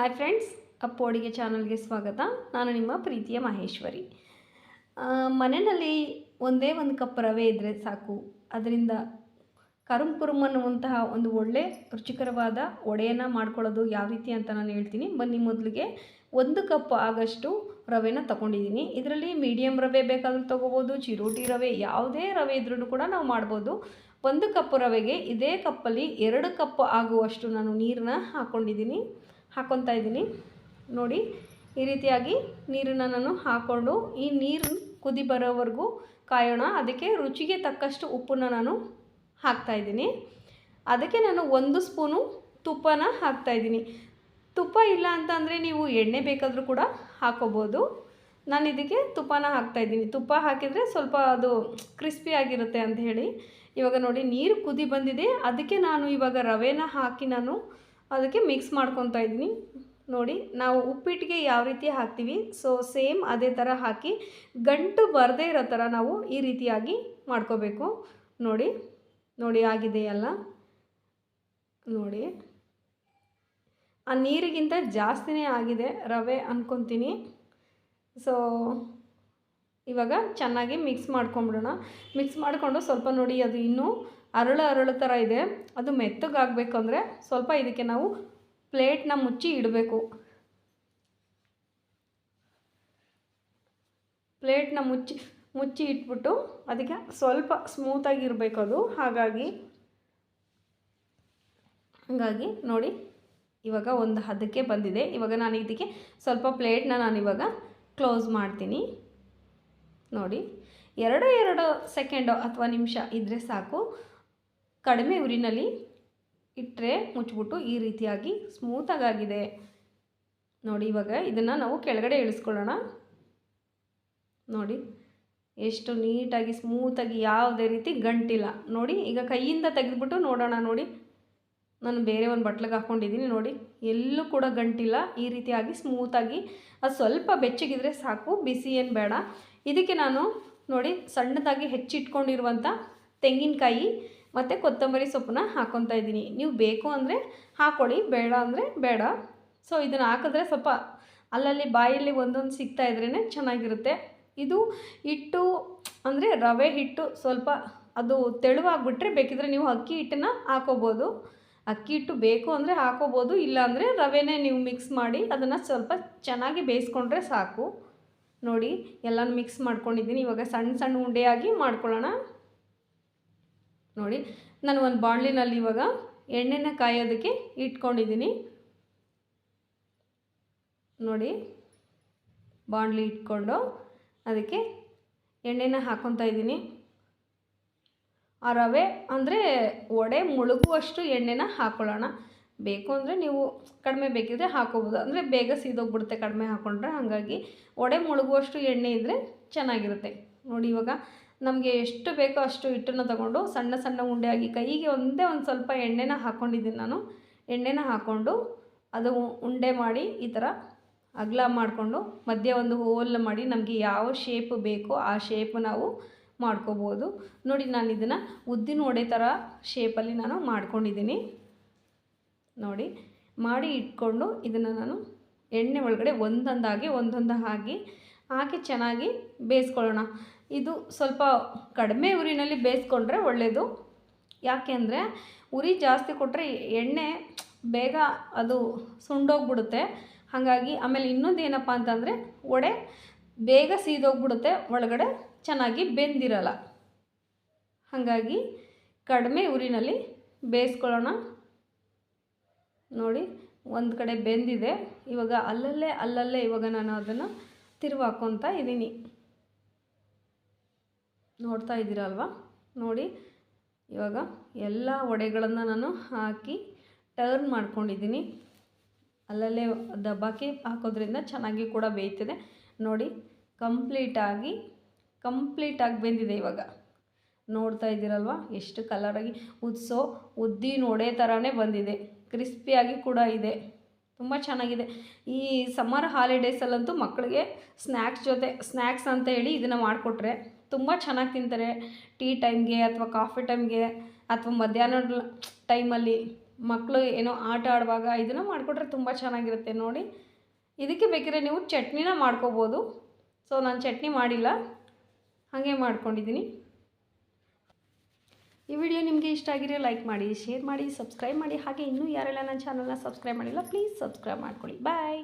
Hi friends Appu ಅಡುಗೆ ಚಾನಲ್ಗೆ ಸ್ವಾಗತ. ನಾನು ನಿಮ್ಮ ಪ್ರೀತಿಯ ಮಹೇಶ್ವರಿ. ಮನೆಯಲ್ಲಿ ಒಂದೇ ಒಂದು ಕಪ್ ರವೆ ಇದ್ದರೆ ಸಾಕು. ಅದರಿಂದ ಕರುಮ್ ಕುರುಮ್ ಅನ್ನುವಂತಹ ಒಂದು ಒಳ್ಳೆ ರುಚಿಕರವಾದ ಒಡೆಯನ್ನು ಮಾಡ್ಕೊಳ್ಳೋದು ಯಾವ ರೀತಿ ಅಂತ ನಾನು ಹೇಳ್ತೀನಿ. ಬನ್ನಿ ಮೊದಲಿಗೆ ಒಂದು ಕಪ್ ಆಗಷ್ಟು ರವೆನ ತಗೊಂಡಿದ್ದೀನಿ. ಇದರಲ್ಲಿ ಮೀಡಿಯಮ್ ರವೆ ಬೇಕಾದರೂ ತೊಗೋಬೋದು, ಚಿರೋಟಿ ರವೆ, ಯಾವುದೇ ರವೆ ಇದ್ರೂ ಕೂಡ ನಾವು ಮಾಡ್ಬೋದು. ಒಂದು ಕಪ್ ರವೆಗೆ ಇದೇ ಕಪ್ಪಲ್ಲಿ ಎರಡು ಕಪ್ ಆಗುವಷ್ಟು ನಾನು ನೀರನ್ನ ಹಾಕ್ಕೊಂಡಿದ್ದೀನಿ ಹಾಕ್ಕೊತಾ ಇದ್ದೀನಿ. ನೋಡಿ, ಈ ರೀತಿಯಾಗಿ ನೀರನ್ನು ನಾನು ಹಾಕ್ಕೊಂಡು ಈ ನೀರು ಕುದಿ ಬರೋವರೆಗೂ ಕಾಯೋಣ. ಅದಕ್ಕೆ ರುಚಿಗೆ ತಕ್ಕಷ್ಟು ಉಪ್ಪನ್ನು ನಾನು ಹಾಕ್ತಾಯಿದ್ದೀನಿ ಅದಕ್ಕೆ ನಾನು ಒಂದು ಸ್ಪೂನು ತುಪ್ಪನ ಹಾಕ್ತಾಯಿದ್ದೀನಿ ತುಪ್ಪ ಇಲ್ಲ ಅಂತ ಅಂದರೆ ನೀವು ಎಣ್ಣೆ ಬೇಕಾದರೂ ಕೂಡ ಹಾಕೋಬೋದು. ನಾನು ಇದಕ್ಕೆ ತುಪ್ಪನ ಹಾಕ್ತಾಯಿದ್ದೀನಿ ತುಪ್ಪ ಹಾಕಿದರೆ ಸ್ವಲ್ಪ ಅದು ಕ್ರಿಸ್ಪಿ ಆಗಿರುತ್ತೆ ಅಂತ ಹೇಳಿ. ಇವಾಗ ನೋಡಿ ನೀರು ಕುದಿ ಬಂದಿದೆ. ಅದಕ್ಕೆ ನಾನು ಇವಾಗ ರವೆನ ಹಾಕಿ ನಾನು ಅದಕ್ಕೆ ಮಿಕ್ಸ್ ಮಾಡ್ಕೊತಾ ಇದ್ದೀನಿ. ನೋಡಿ, ನಾವು ಉಪ್ಪಿಟ್ಟಿಗೆ ಯಾವ ರೀತಿ ಹಾಕ್ತೀವಿ ಸೊ ಸೇಮ್ ಅದೇ ಥರ ಹಾಕಿ ಗಂಟು ಬರದೇ ಇರೋ ಥರ ನಾವು ಈ ರೀತಿಯಾಗಿ ಮಾಡ್ಕೋಬೇಕು. ನೋಡಿ ನೋಡಿ ಆಗಿದೆಯಲ್ಲ ನೋಡಿ. ಆ ನೀರಿಗಿಂತ ಜಾಸ್ತಿನೇ ಆಗಿದೆ ರವೆ ಅಂದ್ಕೊತೀನಿ ಸೊ ಇವಾಗ ಚೆನ್ನಾಗಿ ಮಿಕ್ಸ್ ಮಾಡ್ಕೊಂಬಿಡೋಣ. ಮಿಕ್ಸ್ ಮಾಡಿಕೊಂಡು ಸ್ವಲ್ಪ ನೋಡಿ ಅದು ಇನ್ನೂ ಅರಳು ಅರಳು ಥರ ಇದೆ. ಅದು ಮೆತ್ತಗಾಗಬೇಕು ಅಂದರೆ ಸ್ವಲ್ಪ ಇದಕ್ಕೆ ನಾವು ಪ್ಲೇಟ್ನ ಮುಚ್ಚಿ ಇಡಬೇಕು. ಪ್ಲೇಟ್ನ ಮುಚ್ಚಿ ಮುಚ್ಚಿ ಇಟ್ಬಿಟ್ಟು ಅದಕ್ಕೆ ಸ್ವಲ್ಪ ಸ್ಮೂತಾಗಿರಬೇಕು ಅದು. ಹಾಗಾಗಿ ಹಾಗಾಗಿ ನೋಡಿ, ಇವಾಗ ಒಂದು ಹದಕ್ಕೆ ಬಂದಿದೆ. ಇವಾಗ ನಾನು ಇದಕ್ಕೆ ಸ್ವಲ್ಪ ಪ್ಲೇಟ್ನ ನಾನು ಇವಾಗ ಕ್ಲೋಸ್ ಮಾಡ್ತೀನಿ. ನೋಡಿ. ಎರಡು ಎರಡು ಸೆಕೆಂಡು ಅಥವಾ ನಿಮಿಷ ಇದ್ದರೆ ಸಾಕು. ಕಡಿಮೆ ಉರಿನಲ್ಲಿ ಇಟ್ಟರೆ ಮುಚ್ಚಿಬಿಟ್ಟು ಈ ರೀತಿಯಾಗಿ ಸ್ಮೂತಾಗಾಗಿದೆ ನೋಡಿ ಇವಾಗ ಇದನ್ನು ನಾವು ಕೆಳಗಡೆ ಇಳಿಸ್ಕೊಳ್ಳೋಣ. ನೋಡಿ, ಎಷ್ಟು ನೀಟಾಗಿ ಸ್ಮೂತಾಗಿ ಯಾವುದೇ ರೀತಿ ಗಂಟಿಲ್ಲ. ನೋಡಿ, ಈಗ ಕೈಯಿಂದ ತೆಗೆದುಬಿಟ್ಟು ನೋಡೋಣ ನೋಡಿ. ನಾನು ಬೇರೆ ಒಂದು ಬಟ್ಲಿಗೆ ಹಾಕ್ಕೊಂಡಿದ್ದೀನಿ ನೋಡಿ. ಎಲ್ಲೂ ಕೂಡ ಗಂಟಿಲ್ಲ, ಈ ರೀತಿಯಾಗಿ ಸ್ಮೂತಾಗಿ ಅದು ಸ್ವಲ್ಪ ಬೆಚ್ಚಗಿದ್ರೆ ಸಾಕು, ಬಿಸಿ ಏನು ಬೇಡ. ಇದಕ್ಕೆ ನಾನು ನೋಡಿ ಸಣ್ಣದಾಗಿ ಹೆಚ್ಚಿಟ್ಕೊಂಡಿರುವಂಥ ತೆಂಗಿನಕಾಯಿ ಮತ್ತು ಕೊತ್ತಂಬರಿ ಸೊಪ್ಪನ್ನ ಹಾಕ್ಕೊತಾ ಇದ್ದೀನಿ. ನೀವು ಬೇಕು ಅಂದರೆ ಹಾಕ್ಕೊಳ್ಳಿ ಬೇಡ ಅಂದರೆ ಬೇಡ. ಸೊ ಇದನ್ನು ಹಾಕಿದ್ರೆ ಸ್ವಲ್ಪ ಅಲ್ಲಲ್ಲಿ ಬಾಯಲ್ಲಿ ಒಂದೊಂದು ಸಿಗ್ತಾ ಇದ್ರೇ ಚೆನ್ನಾಗಿರುತ್ತೆ. ಇದು ಹಿಟ್ಟು ಅಂದರೆ ರವೆ ಹಿಟ್ಟು ಸ್ವಲ್ಪ ಅದು ತೆಳುವಾಗಿಬಿಟ್ರೆ ಬೇಕಿದ್ರೆ ನೀವು ಅಕ್ಕಿ ಹಿಟ್ಟನ್ನು ಹಾಕೋಬೋದು. ಅಕ್ಕಿ ಹಿಟ್ಟು ಬೇಕು ಅಂದರೆ ಹಾಕೋಬೋದು, ಇಲ್ಲಾಂದರೆ ರವೆನೇ ನೀವು ಮಿಕ್ಸ್ ಮಾಡಿ ಅದನ್ನು ಸ್ವಲ್ಪ ಚೆನ್ನಾಗಿ ಬೇಯಿಸ್ಕೊಂಡ್ರೆ ಸಾಕು. ನೋಡಿ, ಎಲ್ಲನೂ ಮಿಕ್ಸ್ ಮಾಡ್ಕೊಂಡಿದ್ದೀನಿ. ಇವಾಗ ಸಣ್ಣ ಸಣ್ಣ ಉಂಡೆಯಾಗಿ ಮಾಡ್ಕೊಳ್ಳೋಣ. ನೋಡಿ, ನಾನು ಒಂದು ಬಾಣಲಿನಲ್ಲಿ ಇವಾಗ ಎಣ್ಣೆನ ಕಾಯೋದಕ್ಕೆ ಇಟ್ಕೊಂಡಿದ್ದೀನಿ. ನೋಡಿ, ಬಾಣಲಿ ಇಟ್ಕೊಂಡು ಅದಕ್ಕೆ ಎಣ್ಣೆನ ಹಾಕ್ಕೊತಾ ಇದ್ದೀನಿ. ಆ ರವೆ ಅಂದರೆ ವಡೆ ಮುಳುಗುವಷ್ಟು ಎಣ್ಣೆನ ಹಾಕ್ಕೊಳ್ಳೋಣ ಬೇಕು ಅಂದರೆ ನೀವು ಕಡಿಮೆ ಬೇಕಿದ್ರೆ ಹಾಕೋಬೋದು. ಅಂದರೆ ಬೇಗ ಸೀದೋಗ್ಬಿಡುತ್ತೆ ಕಡಿಮೆ ಹಾಕ್ಕೊಂಡ್ರೆ ಹಾಗಾಗಿ ವಡೆ ಮುಳುಗುವಷ್ಟು ಎಣ್ಣೆ ಇದ್ದರೆ ಚೆನ್ನಾಗಿರುತ್ತೆ. ನೋಡಿ ಇವಾಗ ನಮಗೆ ಎಷ್ಟು ಬೇಕೋ ಅಷ್ಟು ಹಿಟ್ಟನ್ನು ತಗೊಂಡು ಸಣ್ಣ ಸಣ್ಣ ಉಂಡೆಯಾಗಿ ಕೈಗೆ ಒಂದೇ ಒಂದು ಸ್ವಲ್ಪ ಎಣ್ಣೆನ ಹಾಕ್ಕೊಂಡಿದ್ದೀನಿ ನಾನು. ಎಣ್ಣೆನ ಹಾಕ್ಕೊಂಡು ಅದು ಉಂಡೆ ಮಾಡಿ ಈ ಥರ ಅಗಲ ಮಾಡಿಕೊಂಡು ಮಧ್ಯೆ ಒಂದು ಹೋಲ್ ಮಾಡಿ ನಮಗೆ ಯಾವ ಶೇಪ್ ಬೇಕೋ ಆ ಶೇಪ್ ನಾವು ಮಾಡ್ಕೋಬೋದು. ನೋಡಿ, ನಾನು ಇದನ್ನು ಉದ್ದಿನ ಒಡೆ ಥರ ಶೇಪಲ್ಲಿ ನಾನು ಮಾಡ್ಕೊಂಡಿದ್ದೀನಿ. ನೋಡಿ, ಮಾಡಿ ಇಟ್ಕೊಂಡು ಇದನ್ನು ನಾನು ಎಣ್ಣೆ ಒಳಗಡೆ ಒಂದೊಂದಾಗಿ ಒಂದೊಂದು ಹಾಕಿ ಹಾಕಿ ಚೆನ್ನಾಗಿ ಬೇಯಿಸ್ಕೊಳ್ಳೋಣ. ಇದು ಸ್ವಲ್ಪ ಕಡಿಮೆ ಉರಿನಲ್ಲಿ ಬೇಯಿಸ್ಕೊಂಡ್ರೆ ಒಳ್ಳೆಯದು ಯಾಕೆ ಅಂದರೆ ಉರಿ ಜಾಸ್ತಿ ಕೊಟ್ಟರೆ ಎಣ್ಣೆ ಬೇಗ ಅದು ಸುಂಡೋಗ್ಬಿಡುತ್ತೆ. ಹಾಗಾಗಿ ಆಮೇಲೆ ಇನ್ನೊಂದು ಏನಪ್ಪ ಅಂತಂದರೆ, ವಡೆ ಬೇಗ ಸೀದೋಗ್ಬಿಡುತ್ತೆ ಒಳಗಡೆ. ಚೆನ್ನಾಗಿ ಬೆಂದಿರಲ್ಲ. ಹಾಗಾಗಿ ಕಡಿಮೆ ಉರಿನಲ್ಲಿ ಬೇಯಿಸ್ಕೊಳ್ಳೋಣ. ನೋಡಿ, ಒಂದು ಕಡೆ ಬೆಂದಿದೆ. ಇವಾಗ ಅಲ್ಲಲ್ಲೇ ಅಲ್ಲಲ್ಲೇ ಇವಾಗ ನಾನು ಅದನ್ನು ತಿರುವು ಹಾಕ್ಕೊತಾ ಇದ್ದೀನಿ ನೋಡ್ತಾ ಇದ್ದೀರಲ್ವ ನೋಡಿ, ಇವಾಗ ಎಲ್ಲ ವಡೆಗಳನ್ನು ನಾನು ಹಾಕಿ ಟರ್ನ್ ಮಾಡ್ಕೊಂಡಿದ್ದೀನಿ. ಅಲ್ಲಲ್ಲೇ ದಬ್ಬಾಕಿ ಹಾಕೋದ್ರಿಂದ ಚೆನ್ನಾಗಿ ಕೂಡ ಬೇಯ್ತದೆ. ನೋಡಿ, ಕಂಪ್ಲೀಟಾಗಿ ಕಂಪ್ಲೀಟಾಗಿ ಬೆಂದಿದೆ ಇವಾಗ. ನೋಡ್ತಾ ಇದ್ದೀರಲ್ವ? ಎಷ್ಟು ಕಲರಾಗಿ ಉದ್ಸೋ ಉದ್ದಿ ನೋಡೇ ಥರನೇ ಬಂದಿದೆ. ಕ್ರಿಸ್ಪಿಯಾಗಿ ಕೂಡ ಇದೆ. ತುಂಬ ಚೆನ್ನಾಗಿದೆ. ಈ ಸಮ್ಮರ್ ಹಾಲಿಡೇಸಲ್ಲಂತೂ ಮಕ್ಕಳಿಗೆ ಸ್ನ್ಯಾಕ್ಸ್ ಜೊತೆ ಸ್ನ್ಯಾಕ್ಸ್ ಅಂತ ಹೇಳಿ ಇದನ್ನು ಮಾಡಿಕೊಟ್ರೆ ತುಂಬ ಚೆನ್ನಾಗಿ ತಿಂತಾರೆ. ಟೀ ಟೈಮ್ಗೆ ಅಥವಾ ಕಾಫಿ ಟೈಮ್ಗೆ ಅಥವಾ ಮಧ್ಯಾಹ್ನ ಟೈಮಲ್ಲಿ ಮಕ್ಕಳು ಏನೋ ಆಟ ಆಡುವಾಗ ಇದನ್ನು ಮಾಡಿಕೊಟ್ರೆ ತುಂಬ ಚೆನ್ನಾಗಿರುತ್ತೆ ನೋಡಿ. ಇದಕ್ಕೆ ಬೇಕಿದ್ರೆ ನೀವು ಚಟ್ನಿನ ಮಾಡ್ಕೋಬೋದು. ಸೊ ನಾನು ಚಟ್ನಿ ಮಾಡಿಲ್ಲ. ಹಾಗೆ ಮಾಡ್ಕೊಂಡಿದ್ದೀನಿ. ಈ ವಿಡಿಯೋ ನಿಮಗೆ ಇಷ್ಟ ಆಗಿರೋ ಲೈಕ್ ಮಾಡಿ, ಶೇರ್ ಮಾಡಿ, ಸಬ್ಸ್ಕ್ರೈಬ್ ಮಾಡಿ. ಹಾಗೆ ಇನ್ನೂ ಯಾರೆಲ್ಲ ನನ್ನ ಚಾನಲ್ನ ಸಬ್ಸ್ಕ್ರೈಬ್ ಮಾಡಿಲ್ಲ, ಪ್ಲೀಸ್ ಸಬ್ಸ್ಕ್ರೈಬ್ ಮಾಡ್ಕೊಳ್ಳಿ. ಬಾಯ್.